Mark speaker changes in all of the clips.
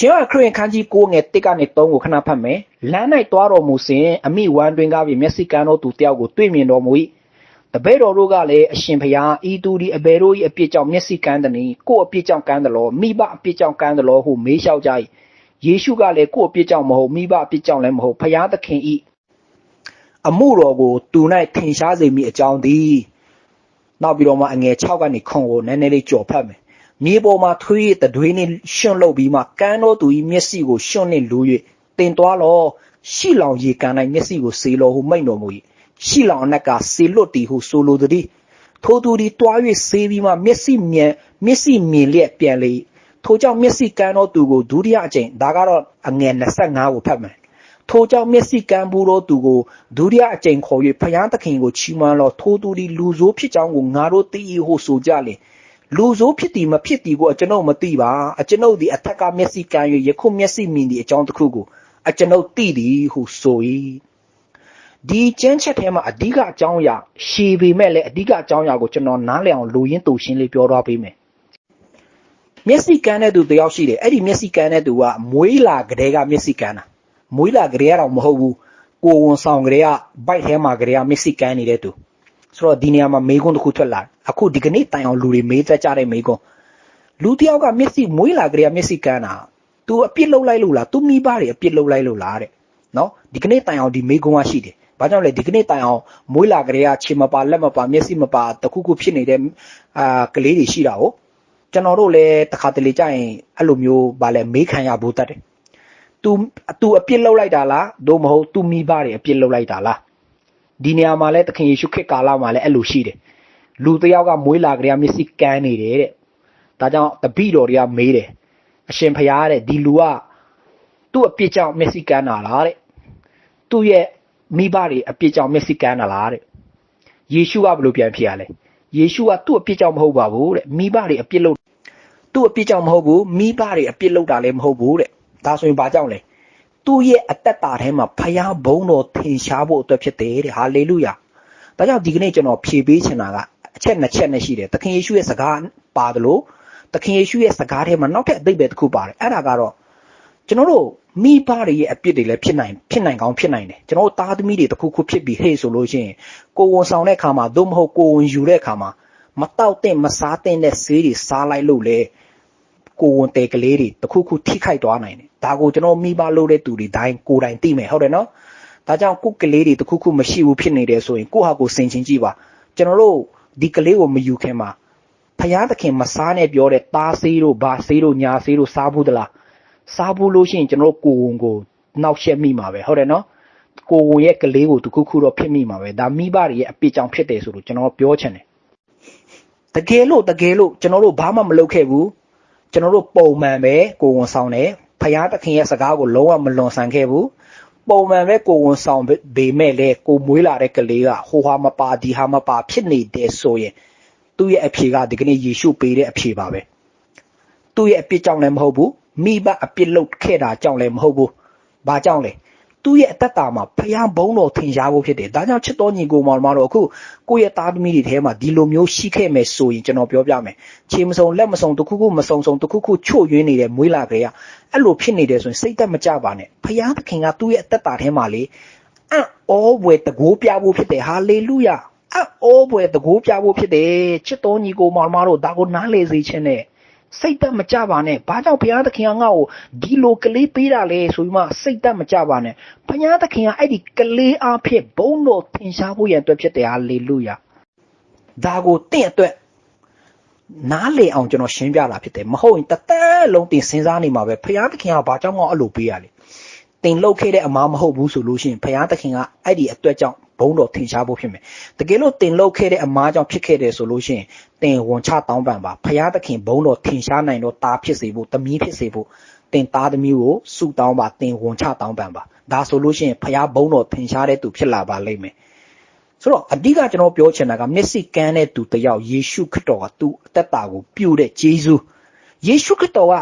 Speaker 1: ရှင်ရခရင်ခန်းကြီး9ငယ်1ကနေ3ကိုခဏဖတ်မယ်လမ်း၌တွားတော်မူစဉ်အမိဝမ်းတွင်ကားပြီးမျက်စိကန်းတော်သူတယောက်ကိုတွေ့မြင်တော်မူ၏တပည့်တော်တို့ကလည်းအရှင်ဖျားဤသူဒီအဘယ်တို့၏အပြစ်ကြောင့်မျက်စိကန်းသည်။ကို့အပြစ်ကြောင့်ကန်းတယ်လို့မိဘအပြစ်ကြောင့်ကန်းတယ်လို့ဟုမေးလျှောက်ကြ၏ယေရှုကလည်းကို့အပြစ်ကြောင့်မဟုတ်မိဘအပြစ်ကြောင့်လည်းမဟုတ်ဖျားသခင်၏အမှုတော်ကိုသူ၌ထင်ရှားစေမိအကြောင်းသည်နောက်ပြီးတော့မှအငယ်6ကနေခွန်ကိုနည်းနည်းလေးကြော်ဖတ်မယ် မြေပေါ်မှာထွေးရတဲ့တွေးနဲ့ရှင်လုတ်ပြီးမှကန်းတော်သူ၏မျက်စိကိုရှင်နှင့်လူ၍တင်သွားလောရှိလောင်ရေကန်၌မျက်စိကိုစေလောဟုမိန့်တော်မူ၏ရှိလောင်အနက်ကစေလွတ်တီဟုဆိုလိုသည်ထိုသူသည်တွား၍ဆေးပြီးမှမျက်စိမြင်မျက်စိမြင်လျက်ပြန်လေထိုကြောင့်မျက်စိကန်းသောသူကိုဒုတိယအကြိမ်ဒါကတော့အငယ်25ကိုဖတ်မယ်ထိုကြောင့်မျက်စိကန်းဘူးသောသူကိုဒုတိယအကြိမ်ခေါ်၍ဖျားသခင်ကိုချီးမွမ်းလောထိုသူသည်လူဆိုးဖြစ်ကြောင်းကိုငါတို့သိ၏ဟုဆိုကြလေ လူဆိုးဖြစ်သည်မဖြစ်သည်ကိုအကျွန်ုပ်မသိပါအကျွန်ုပ်သည်အထက်ကမျက်စိကန်း၍ယခုမျက်စိမြင်သည့်အကြောင်းတစ်ခုကိုအကျွန်ုပ်သိသည်ဟုဆို၏ဒီကျမ်းချက်ထဲမှာအဓိကအကြောင်းအရာရှည်ပေမဲ့လည်းအဓိကအကြောင်းအရာကိုကျွန်တော်နားလည်အောင်လူရင်းတူရှင်းလေးပြောသွားပေးမယ်မျက်စိကန်းတဲ့သူတယောက်ရှိတယ်အဲ့ဒီမျက်စိကန်းတဲ့သူကမွေးလာကလေးကမျက်စိကန်းတာမွေးလာကလေးကတော့မဟုတ်ဘူးကိုဝန်ဆောင်ကလေးကဘိုက်ထဲမှာကလေးကမျက်စိကန်းနေတဲ့သူ ဆိုတော့ဒီနေရာမှာမေးခွန်းတစ်ခုထွက်လာအခုဒီကနေ့တိုင်အောင်လူတွေမေးတတ်ကြတဲ့မေးခွန်းလူတယောက်ကမျက်စိမွေးလာကလေးကမျက်စိကန်းတာ तू အပြစ်လုပ်လိုက်လို့လား तू မိဘတွေအပြစ်လုပ်လိုက်လို့လားတဲ့နော်ဒီကနေ့တိုင်အောင်ဒီမေးခွန်းကရှိတယ်ဘာကြောင့်လဲဒီကနေ့တိုင်အောင်မွေးလာကလေးကခြေမပါလက်မပါမျက်စိမပါတခုခုဖြစ်နေတဲ့အာကလေးတွေရှိတာကိုကျွန်တော်တို့လည်းတခါတလေကြာရင်အဲ့လိုမျိုးဗာလဲမေးခံရဖို့တတ်တယ်။ तू तू အပြစ်လုပ်လိုက်တာလားသို့မဟုတ် तू မိဘတွေအပြစ်လုပ်လိုက်တာလား ဒီနေရာမှာလဲသခင်ယေရှုခရစ်ကာလမှာလဲအဲ့လိုရှိတယ်။လူတယောက်ကမွေးလာကလေးကမျက်စိကန်းနေတယ်တဲ့။ဒါကြောင့်တပိတော်တွေကမေးတယ်။အရှင်ဖရားတဲ့ဒီလူကသူ့အပြစ်ကြောင့်မျက်စိကန်းတာလားတဲ့။သူ့ရဲ့မိဘတွေအပြစ်ကြောင့်မျက်စိကန်းတာလားတဲ့ယေရှုကဘယ်လိုပြန်ဖြေရလဲယေရှုကသူ့အပြစ်ကြောင့်မဟုတ်ပါဘူးတဲ့မိဘတွေအပြစ်လုပ်သူ့အပြစ်ကြောင့်မဟုတ်ဘူးမိဘတွေအပြစ်လုပ်တာလည်းမဟုတ်ဘူးတဲ့ဒါဆိုရင်ဘာကြောင့်လဲ သူ့ရဲ့အသက်တာထဲမှာဖယားဘုံတော်ထင်ရှားဖို့အတွက်ဖြစ်တယ်တဲ့ဟာလေလုယာဒါကြောင့်ဒီကနေ့ကျွန်တော်ဖြေပေးချင်တာကအချက်နှစ်ချက်နဲ့ရှိတယ်သခင်ယေရှုရဲ့စကားပါတယ်လို့သခင်ယေရှုရဲ့စကားထဲမှာနောက်ထပ်အသိပဲတစ်ခုပါတယ်အဲ့ဒါကတော့ကျွန်တော်တို့မိဘတွေရဲ့အပြစ်တွေလည်းဖြစ်နိုင်ဖြစ်နိုင်ကောင်းဖြစ်နိုင်တယ်ကျွန်တော်သားသမီးတွေတခုခုဖြစ်ပြီးဟေ့ဆိုလို့ရှိရင်ကိုဝန်ဆောင်တဲ့ခါမှာသို့မဟုတ်ကိုဝန်ယူတဲ့ခါမှာမတောက်တဲ့မစားတဲ့နဲ့ဆေးတွေစားလိုက်လို့လေ ကိုဝန်တဲကလေးတွေတခုခုထိခိုက်သွားနိုင်တယ်ဒါကိုကျွန်တော်မိဘလို့တဲ့သူတွေတိုင်းကိုယ်တိုင်သိမယ်ဟုတ်တယ်နော်ဒါကြောင့်ကိုကလေးတွေတခုခုမရှိဘူးဖြစ်နေတယ်ဆိုရင်ကိုဟာကိုစင်ချင်းကြည့်ပါကျွန်တော်တို့ဒီကလေးကိုမယူခင်မှာဖယားသခင်မစားနဲ့ပြောတဲ့သားဆေးတို့ဘာဆေးတို့ညာဆေးတို့စားဘူးသလားစားဖို့လို့ရှိရင်ကျွန်တော်ကိုဝန်ကိုနောက်ရှက်မိမှာပဲဟုတ်တယ်နော်ကိုဝန်ရဲ့ကလေးကိုတခုခုတော့ဖြစ်မိမှာပဲဒါမိဘတွေရဲ့အပြစ်ကြောင့်ဖြစ်တယ်ဆိုလို့ကျွန်တော်ပြောချင်တယ်တကယ်လို့တကယ်လို့ကျွန်တော်တို့ဘာမှမလုပ်ခဲ့ဘူး ကျွန်တော်တို့ပုံမှန်ပဲကိုဝန်ဆောင်တယ်ဖယားသခင်ရဲ့စကားကိုလုံးဝမလွန်ဆန်ခဲ့ဘူးပုံမှန်ပဲကိုဝန်ဆောင်ပေမဲ့လေကိုမွေးလာတဲ့ကလေးကဟိုဟာမပါဒီဟာမပါဖြစ်နေတယ်ဆိုရင်သူ့ရဲ့အဖြေကဒီကနေ့ယေရှုပေးတဲ့အဖြေပါပဲသူ့ရဲ့အပြစ်ကြောင့်လည်းမဟုတ်ဘူးမိဘအပြစ်လုပ်ခဲ့တာကြောင့်လည်းမဟုတ်ဘူး။ဘာကြောင့်လဲ။ သူ့ရဲ့အသက်တာမှာဖျားဘုံတော်ထင်ရှားဖို့ဖြစ်တယ်။ဒါကြောင့်ချစ်တော်ညီကိုမောင်မတော်အခုကိုယ့်ရဲ့သားသမီးတွေထဲမှာဒီလိုမျိုးရှိခဲ့မယ်ဆိုရင်ကျွန်တော်ပြောပြမယ်။ခြေမစုံလက်မစုံတခုခုမစုံစုံတခုခုချို့ယွင်းနေတဲ့မွေးလာကြရအဲ့လိုဖြစ်နေတယ်ဆိုရင်စိတ်သက်မကြပါနဲ့။ဖျားသခင်ကသူ့ရဲ့အသက်တာထဲမှာလေအံ့ဩဘွယ်တကိုးပြဖို့ဖြစ်တယ်ဟာလေလုယာအံ့ဩဘွယ်တကိုးပြဖို့ဖြစ်တယ်ချစ်တော်ညီကိုမောင်မတော်ဒါကိုနားလေစေခြင်းနဲ့ စိတ်သက်မကြပါနဲ့ဘာကြောင့်ဘုရားသခင်ကငါ့ကိုဒီလိုကလေးပေးတာလဲဆိုပြီးမှစိတ်သက်မကြပါနဲ့ဘုရားသခင်ကအဲ့ဒီကလေးအားဖြင့်ဘုန်းတော်ထင်ရှားဖို့ရန်အတွက်ဖြစ်တယ်ဟာလေလုယာဒါကိုတင့်အတွက်နားလေအောင်ကျွန်တော်ရှင်းပြတာဖြစ်တယ်မဟုတ်ရင်တသက်လုံးတင်စဉ်းစားနေမှာပဲဘုရားသခင်ကဘာကြောင့်ငါအဲ့လိုပေးရလဲတင်လှုပ်ခဲ့တဲ့အမားမဟုတ်ဘူးဆိုလို့ရှိရင်ဘုရားသခင်ကအဲ့ဒီအတွက်ကြောင့် ဘုံတော်ထင်ရှားဖို့ဖြစ်မယ်တကယ်လို့တင်လောက်ခဲ့တဲ့အမားကြောင့်ဖြစ်ခဲ့တယ်ဆိုလို့ရှိရင်တင်ဝန်ချတောင်းပန်ပါဖရာသခင်ဘုံတော်ထင်ရှားနိုင်တော့တာဖြစ်စေဖို့တမီးဖြစ်စေဖို့တင်သားသမီးကိုစုတောင်းပါတင်ဝန်ချတောင်းပန်ပါဒါဆိုလို့ရှိရင်ဖရာဘုံတော်ထင်ရှားတဲ့သူဖြစ်လာပါလိမ့်မယ်ဆိုတော့အဓိကကျွန်တော်ပြောချင်တာကမျက်စိကန်းတဲ့သူတယောက်ယေရှုခရစ်တော်ကသူ့အသက်တာကိုပြုတဲ့ဂျေဇုယေရှုခရစ်တော်က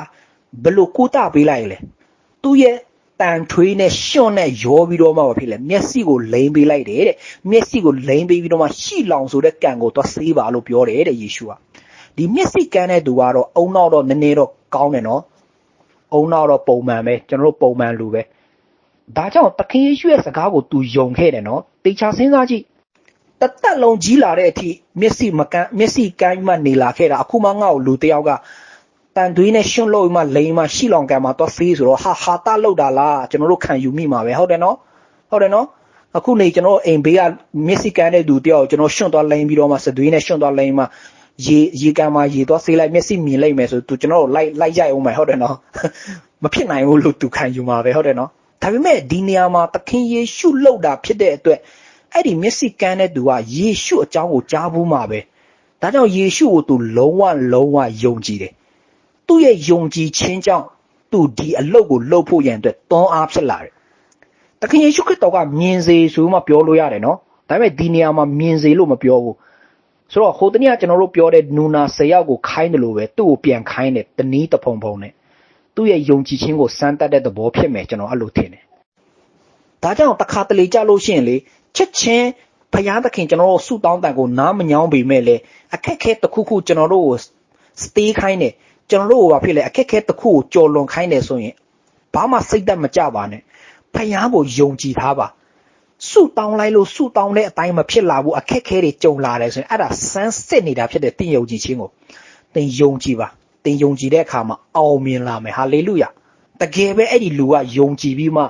Speaker 1: ဘယ်လိုကိုတာပေးလိုက်လဲသူ့ရဲ့ တန်ထွေးနဲ့ရှွန့်နဲ့ရောပြီးတော့မှဘာဖြစ်လဲမျက်စိကိုလိမ်ပေးလိုက်တယ်တဲ့မျက်စိကိုလိမ်ပေးပြီးတော့မှရှီလောင်ဆိုတဲ့ကံကိုသွားဆေးပါလို့ပြောတယ်တဲ့ယေရှုကဒီမျက်စိကန်းတဲ့သူကတော့အုံနောက်တော့နည်းနည်းတော့ကောင်းတယ်နော်အုံနောက်တော့ပုံမှန်ပဲကျွန်တော်တို့ပုံမှန်လူပဲဒါကြောင့်သခင်ယေရှုရဲ့စကားကို तू ယုံခဲ့တယ်နော်တေချာစဉ်းစားကြည့်တသက်လုံးကြီးလာတဲ့အထိမျက်စိမကန်းမျက်စိကန်းမှနေလာခဲ့တာအခုမှငါ့ကိုလူတယောက်က တန်သွေးနဲ့ရှွန့်လို့မှလိန်မှရှိလောင်ကံမှာတော့ဖေးဆိုတော့ဟာဟာတာလောက်တာလားကျွန်တော်တို့ခံယူမိမှာပဲဟုတ်တယ်နော်ဟုတ်တယ်နော်အခုနေကျွန်တော်အိမ်ဘေးကမျက်စိကန်းတဲ့သူတယောက်ကျွန်တော်ရှွန့်သွားလိန်ပြီးတော့မှစသွေးနဲ့ရှွန့်သွားလိန်မှရေရေကံမှာရေသွားဆေးလိုက်မျက်စိမြင်လိုက်မယ်ဆိုသူကျွန်တော်တို့လိုက်လိုက်ရိုက်အောင်မယ်ဟုတ်တယ်နော်မဖြစ်နိုင်ဘူးလို့သူခံယူမှာပဲဟုတ်တယ်နော်ဒါပေမဲ့ဒီနေရာမှာသခင်ယေရှုလှုပ်တာဖြစ်တဲ့အတွက်အဲ့ဒီမျက်စိကန်းတဲ့သူကယေရှုအကြောင်းကိုကြားဘူးမှာပဲဒါကြောင့်ယေရှုကိုသူလုံးဝလုံးဝယုံကြည်တယ် သူ့ရဲ့ယုံကြည်ခြင်းကြောင့်သူဒီအလုပ်ကိုလုပ်ဖို့ရန်အတွက်တွန်းအားဖြစ်လာတယ်သခင်ယေရှုခရစ်တော်ကမြင်စေဆိုမှပြောလို့ရတယ်နော်ဒါပေမဲ့ဒီနေရာမှာမြင်စေလို့မပြောဘူးဆိုတော့ဟိုတနေ့ကကျွန်တော်တို့ပြောတဲ့နူနာ၁၀ယောက်ကိုခိုင်းတယ်လို့ပဲသူ့ကိုပြန်ခိုင်းတယ်တနည်းတဖုံဖုံနဲ့သူ့ရဲ့ယုံကြည်ခြင်းကိုစမ်းတတ်တဲ့သဘောဖြစ်မယ်ကျွန်တော်အဲ့လိုထင်တယ်ဒါကြောင့်တခါတလေကြလို့ရှိရင်လေချက်ချင်းဘုရားသခင်ကျွန်တော်တို့ဆုတောင်းတန်ကိုနားမညောင်းပေမဲ့လေအခက်ခဲတစ်ခုခုကျွန်တော်တို့ကိုစတေးခိုင်းတယ် ကျွန်တော်တို့ကဘာဖြစ်လဲအခက်ခဲတစ်ခုကိုကြော်လွန်ခိုင်းတယ်ဆိုရင်ဘာမှစိတ်သက်မကြပါနဲ့ဘုရားကိုယုံကြည်ထားပါဆုတောင်းလိုက်လို့ဆုတောင်းတဲ့အတိုင်းမဖြစ်လာဘူးအခက်ခဲတွေကြုံလာတယ်ဆိုရင်အဲ့ဒါစမ်းစစ်နေတာဖြစ်တဲ့တင်ယုံကြည်ခြင်းကိုတင်ယုံကြည်ပါတင်ယုံကြည်တဲ့အခါမှာအောင်မြင်လာမယ်ဟာလေလုယာတကယ်ပဲအဲ့ဒီလူကယုံကြည်ပြီးမှ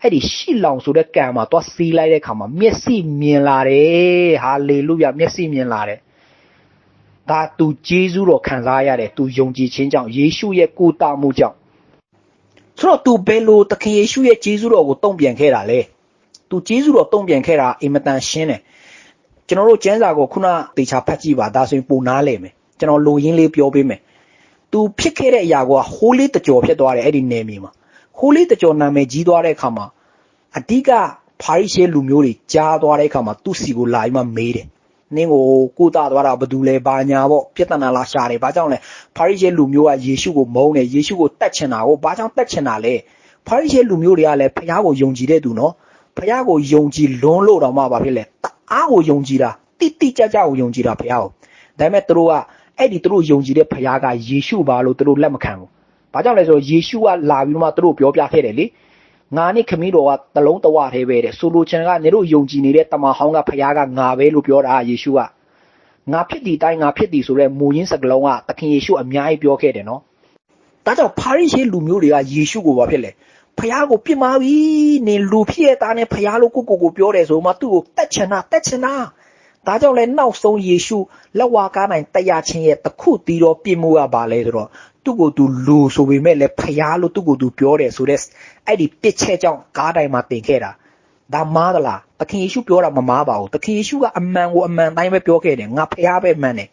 Speaker 1: အဲ့ဒီရှိလောင်ဆိုတဲ့ကံမှာသွားစီးလိုက်တဲ့အခါမှာမျက်စိမြင်လာတယ်ဟာလေလုယာမျက်စိမြင်လာတယ် ဒါသူဂျေဇုတော်ခံစားရတယ်သူယုံကြည်ခြင်းကြောင့်ယေရှုရဲ့ကိုတာမှုကြောင့်ဆိုတော့သူဘယ်လိုသခင်ယေရှုရဲ့ဂျေဇုတော်ကိုတုံ့ပြန်ခဲ့တာလဲသူဂျေဇုတော်တုံ့ပြန်ခဲ့တာအင်မတန်ရှင်းတယ်ကျွန်တော်တို့ကျမ်းစာကိုခုနတေချာဖတ်ကြည့်ပါဒါဆိုရင်ပုံနာလဲမယ်ကျွန်တော်လိုရင်းလေးပြောပေးမယ်သူဖြစ်ခဲ့တဲ့အရာကဟိုးလေးတကြော်ဖြစ်သွားတယ်အဲ့ဒီနယ်မြေမှာဟိုးလေးတကြော်နာမည်ကြီးသွားတဲ့အခါမှာအဓိကဖာရိရှဲလူမျိုးတွေကြားသွားတဲ့အခါမှာသူ့စီကိုလာပြီးမှမေးတယ် နင်းကိုကိုတာသွားတာဘသူလဲဘာညာပေါ့ပြဿနာလာရှာတယ်ဘာကြောင့်လဲဖာရိရှဲလူမျိုးကယေရှုကိုမုန်းတယ်ယေရှုကိုတတ်ချင်တာကိုဘာကြောင့်တတ်ချင်တာလဲဖာရိရှဲလူမျိုးတွေကလည်းဖခင်ကိုယုံကြည်တဲ့သူနော်ဖခင်ကိုယုံကြည်လွန်းလို့တော့မှဘာဖြစ်လဲတအားကိုယုံကြည်တာတိတိကျကျကိုယုံကြည်တာဖခင်ကိုဒါပေမဲ့သူတို့ကအဲ့ဒီသူတို့ယုံကြည်တဲ့ဖခင်ကယေရှုပါလို့သူတို့လက်မခံဘူးဘာကြောင့်လဲဆိုတော့ယေရှုကလာပြီးတော့မှသူတို့ပြောပြခဲ့တယ်လေ ငါနဲ့ခမည်းတော်ကတလုံးတဝသေးပဲတဲ့ဆိုလိုချင်ကနေတို့ယုံကြည်နေတဲ့တမန်ဟောင်းကဖခင်ကငါပဲလို့ပြောတာယေရှုကငါဖြစ်ဒီတိုင်းငါဖြစ်ဒီဆိုတဲ့မူရင်းစကလုံးကသခင်ယေရှုအများကြီးပြောခဲ့တယ်နော်ဒါကြောင့်ဖာရိရှဲလူမျိုးတွေကယေရှုကိုဘာဖြစ်လဲဖះကိုပြစ်မှာပြီနင်လူဖြစ်ရဲ့သားနဲ့ဖះလို့ကိုကိုကိုပြောတယ်ဆိုမှသူ့ကိုတက်ချင်တာတက်ချင်တာဒါကြောင့်လဲနောက်ဆုံးယေရှုလက်ဝါကားနိုင်တရားချင်းရဲ့တခုတီးတော့ပြစ်မှုကပါလဲဆိုတော့ သူ့ကိုသူလူဆိုပေမဲ့လည်းဖះလို့သူ့ကိုသူပြောတယ်ဆိုတဲ့အဲ့ဒီပစ်ချက်ကြောင့်ကားတိုင်းမှာတင်ခဲ့တာဒါမားသလားသခင်ယေရှုပြောတာမမားပါဘူးသခင်ယေရှုကအမှန်ကိုအမှန်တိုင်းပဲပြောခဲ့တယ်ငါဖះပဲမှန်တယ်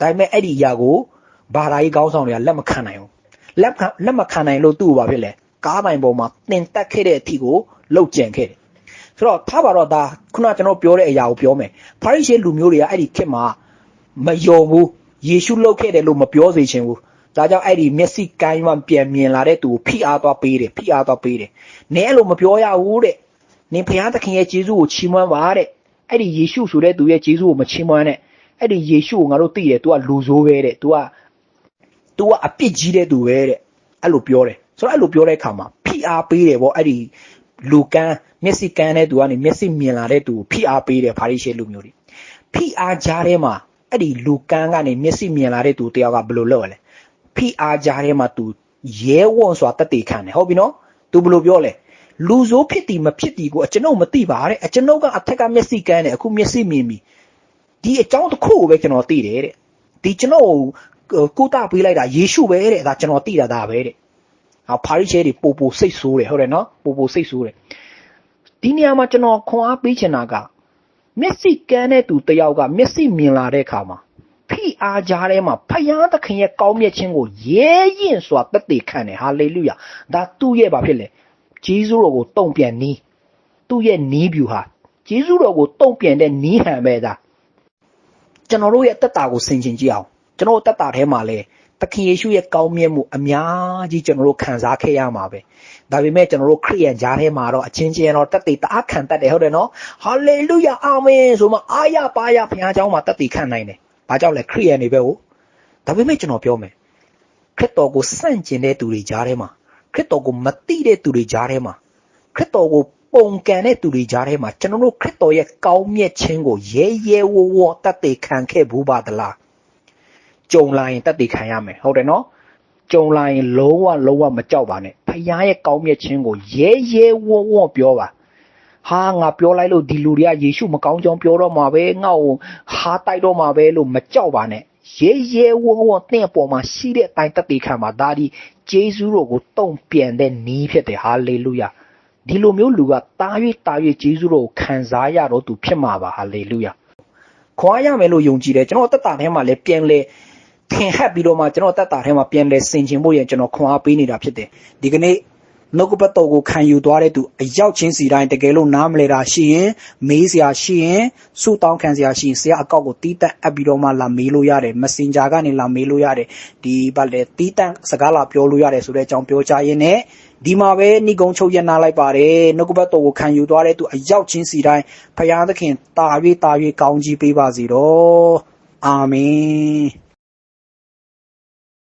Speaker 1: ဒါပေမဲ့အဲ့ဒီအရာကိုဘာသာရေးကောင်းဆောင်တွေကလက်မခံနိုင်ဘူးလက်လက်မခံနိုင်လို့သူ့ကိုဘာဖြစ်လဲကားပိုင်ပေါ်မှာတင်တက်ခဲ့တဲ့အထိကိုလှုပ်ကြံခဲ့တယ်ဆိုတော့ထားပါတော့ဒါခုနကျွန်တော်ပြောတဲ့အရာကိုပြောမယ်ဖာရိရှဲလူမျိုးတွေကအဲ့ဒီခေတ်မှာမယုံဘူးယေရှုလှုပ်ခဲ့တယ်လို့မပြောစေချင်ဘူး ဒါကြောင့်အဲ့ဒီမျက်စိကိုင်းမှပြန်မြင်လာတဲ့သူကိုဖိအားသွားပေးတယ်ဖိအားသွားပေးတယ်နင်းအဲ့လိုမပြောရဘူးတဲ့နင်ဘုရားသခင်ရဲ့ကျေးဇူးကိုချီးမွမ်းပါတဲ့အဲ့ဒီယေရှုဆိုတဲ့သူရဲ့ကျေးဇူးကိုမချီးမွမ်းနဲ့အဲ့ဒီယေရှုကိုငါတို့သိတယ် तू ကလူဆိုးပဲတဲ့ तू က तू ကအပြစ်ကြီးတဲ့သူပဲတဲ့အဲ့လိုပြောတယ်ဆိုတော့အဲ့လိုပြောတဲ့အခါမှာဖိအားပေးတယ်ပေါ့အဲ့ဒီလူကန်းမျက်စိကန်းတဲ့သူကနေမျက်စိမြင်လာတဲ့သူကိုဖိအားပေးတယ်ဖာရိရှဲလူမျိုးတွေဖိအားကြားထဲမှာအဲ့ဒီလူကန်းကနေမျက်စိမြင်လာတဲ့သူတယောက်ကဘယ်လိုလုပ်ရလဲ ဖိအားကြားထဲမှာသူရဲဝံ့စွာတက်တည်ခံတယ်ဟုတ်ပြီနော်သူဘယ်လိုပြောလဲလူဆိုးဖြစ်တီမဖြစ်တီကိုအကျွန်ုပ်မသိပါတဲ့အကျွန်ုပ်ကအထက်ကမျက်စိကန်းတယ်အခုမျက်စိမြင်ပြီဒီအကြောင်းတစ်ခုကိုပဲကျွန်တော်သိတယ်တဲ့ဒီကျွန်တော်ကိုတာပေးလိုက်တာယေရှုပဲတဲ့ဒါကျွန်တော်သိတာဒါပဲတဲ့ဟာဖာရိရှဲတွေပို့ပို့စိတ်ဆိုးတယ်ဟုတ်တယ်နော်ပို့ပို့စိတ်ဆိုးတယ်ဒီနေရာမှာကျွန်တော်ခွန်အားပေးချင်တာကမျက်စိကန်းတဲ့သူတယောက်ကမျက်စိမြင်လာတဲ့အခါမှာ ဖိအားကြားထဲမှာဖယားသခင်ရဲ့ကောင်းမြတ်ခြင်းကိုရဲရင်စွာတက်တည်ခံတယ်ဟာလေလုယာဒါသူ့ရဲ့ဘာဖြစ်လဲဂျေဇုတော်ကိုတုံ့ပြန်နီးသူ့ရဲ့နီးဗျူဟာဂျေဇုတော်ကိုတုံ့ပြန်တဲ့နီးဟန်ပဲဒါကျွန်တော်တို့ရဲ့တက်တာကိုဆင်ခြင်ကြည့်အောင်ကျွန်တော်တက်တာထဲမှာလဲသခင်ယေရှုရဲ့ကောင်းမြတ်မှုအများကြီးကျွန်တော်တို့ခံစားခဲ့ရမှာပဲဒါပေမဲ့ကျွန်တော်တို့ခရိယန်ကြားထဲမှာတော့အချင်းချင်းတော့တက်တည်တအားခံတတ်တယ်ဟုတ်တယ်နော်ဟာလေလုယာအာမင်ဆိုမှအာရပါရဘုရားเจ้าမှာတက်တည်ခံနိုင်တယ် ဘာကြောင့်လဲခရိယန်တွေပဲဟုတ်ဒါပေမဲ့ကျွန်တော်ပြောမယ်ခရစ်တော်ကိုစန့်ကျင်တဲ့သူတွေကြားထဲမှာခရစ်တော်ကိုမသိတဲ့သူတွေကြားထဲမှာခရစ်တော်ကိုပုံကန်တဲ့သူတွေကြားထဲမှာကျွန်တော်တို့ခရစ်တော်ရဲ့ကောင်းမြတ်ခြင်းကိုရဲရဲဝဝတတ်သိခံခဲ့ဘူးပါသလားကြုံလာရင်တတ်သိခံရမယ်ဟုတ်တယ်နော်ကြုံလာရင်လုံးဝလုံးဝမကြောက်ပါနဲ့ဖခင်ရဲ့ကောင်းမြတ်ခြင်းကိုရဲရဲဝဝပြောပါ ဟာငါပြောလိုက်လို့ဒီလူတွေကယေရှုမကောင်းကြောင်းပြောတော့မှာပဲငါ့ကိုဟာတိုက်တော့မှာပဲလို့မကြောက်ပါနဲ့ရဲရဲဝံ့ဝံ့တဲ့ပေါ်မှာရှိတဲ့အတိုင်းတက်တည်ခံပါဒါဒီဂျေဇုတော်ကိုတုံ့ပြန်တဲ့နီးဖြစ်တယ်ဟာလေလုယာဒီလိုမျိုးလူကတာ၍တာ၍ဂျေဇုတော်ကိုခံစားရတော့သူဖြစ်မှာပါဟာလေလုယာခွာရမယ်လို့ယုံကြည်တယ်ကျွန်တော်တက်တာထဲမှာလည်းပြန်လဲထင်ဟပ်ပြီးတော့မှကျွန်တော်တက်တာထဲမှာပြန်လဲဆင်ခြင်ဖို့ရကျွန်တော်ခွန်အားပေးနေတာဖြစ်တယ်ဒီကနေ့ နှုတ်ကပတ်တော်ကိုခံယူသွားတဲ့သူအရောက်ချင်းစီတိုင်းတကယ်လို့နားမလဲတာရှိရင်မေးစရာရှိရင်စုတောင်းခံစရာရှိရင်ဆရာအကောက်ကိုတီးတန့်အပ်ပြီးတော့မှလာမေးလို့ရတယ် Messenger ကနေလာမေးလို့ရတယ်ဒီဘာလဲတီးတန့်စကားလာပြောလို့ရတယ်ဆိုတဲ့အကြောင်းပြောချရင်းနဲ့ဒီမှာပဲဏိကုံချုပ်ရနာလိုက်ပါတယ်နှုတ်ကပတ်တော်ကိုခံယူသွားတဲ့သူအရောက်ချင်းစီတိုင်းဖရာသခင်တာ၍တာ၍ကောင်းကြီးပေးပါစေတော့အာမင်